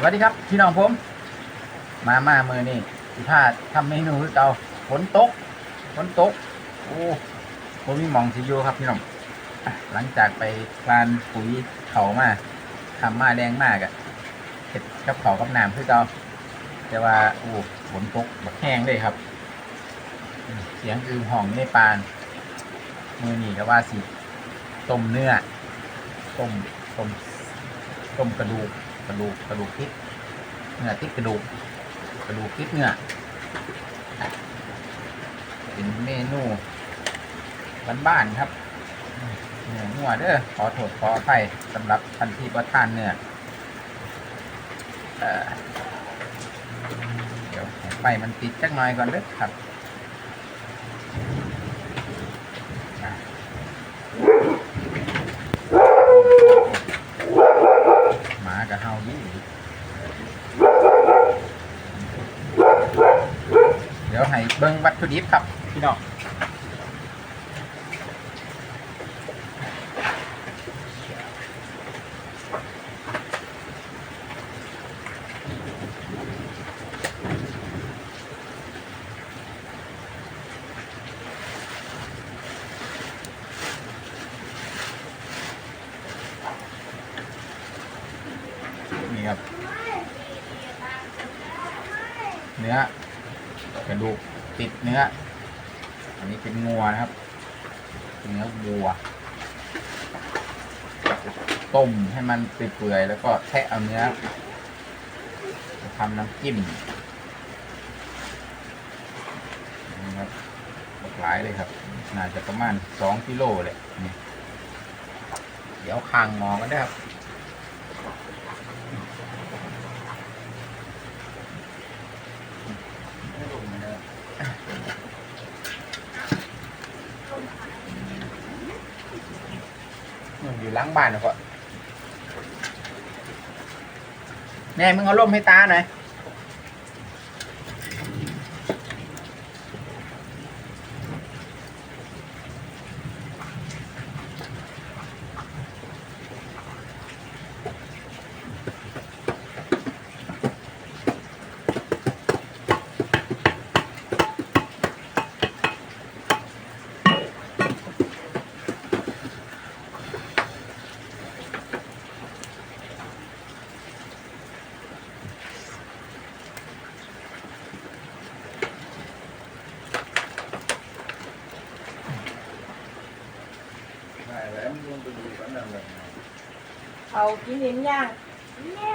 สวัสดีครับพี่น้องผม มามามือนี่สิพาทำเมนูคือเก่าฝนตกฝนตก โอ้ผมมีหมองสิอยู่ครับพี่น้องหลังจากไปคลานปุ๋ยเขามาทำมาแรงมากอะเห็ดกับเขากับน้ำคือเก่าแต่ว่าโอ้ฝนตกแบบแห้งเลยครับ เสียงอือห่องในปาน มือนี่ก็ว่าสิต้มเนื้อต้มต้มต้มกระดูก กระดูกกระดูกติดเนื้อติดกระดูกกระดูกติดเนื้อเป็นเมนูบ้านๆครับเนื้อนัวเด้อขอโทษขออภัยสำหรับทันที่ประทานเนื้อเอ่อเดี๋ยวไฟมันติดจักหน่อยก่อนเด้อครับ หมากับเฮาดีเดี๋ยว ให้เบิ้งวัตถุดิบครับพี่น้องนี่ครับเนื้อ กระดูกติดเนื้อ อันนี้เป็นงัวนะครับเป็นเนื้อวัว ต้มให้มันเปื่อยๆแล้วก็แทะเอาเนื้อทำน้ำจิ้มนี่ครับหลายเลยครับ น่าจะประมาณสองกิโลเลย เดี๋ยวคางหมอกันได้ครับ อยู่ล้างบ้านนะพ่อแม่มึงเอาล่มให้ตาหน่อย เขากินเห็นยังแม่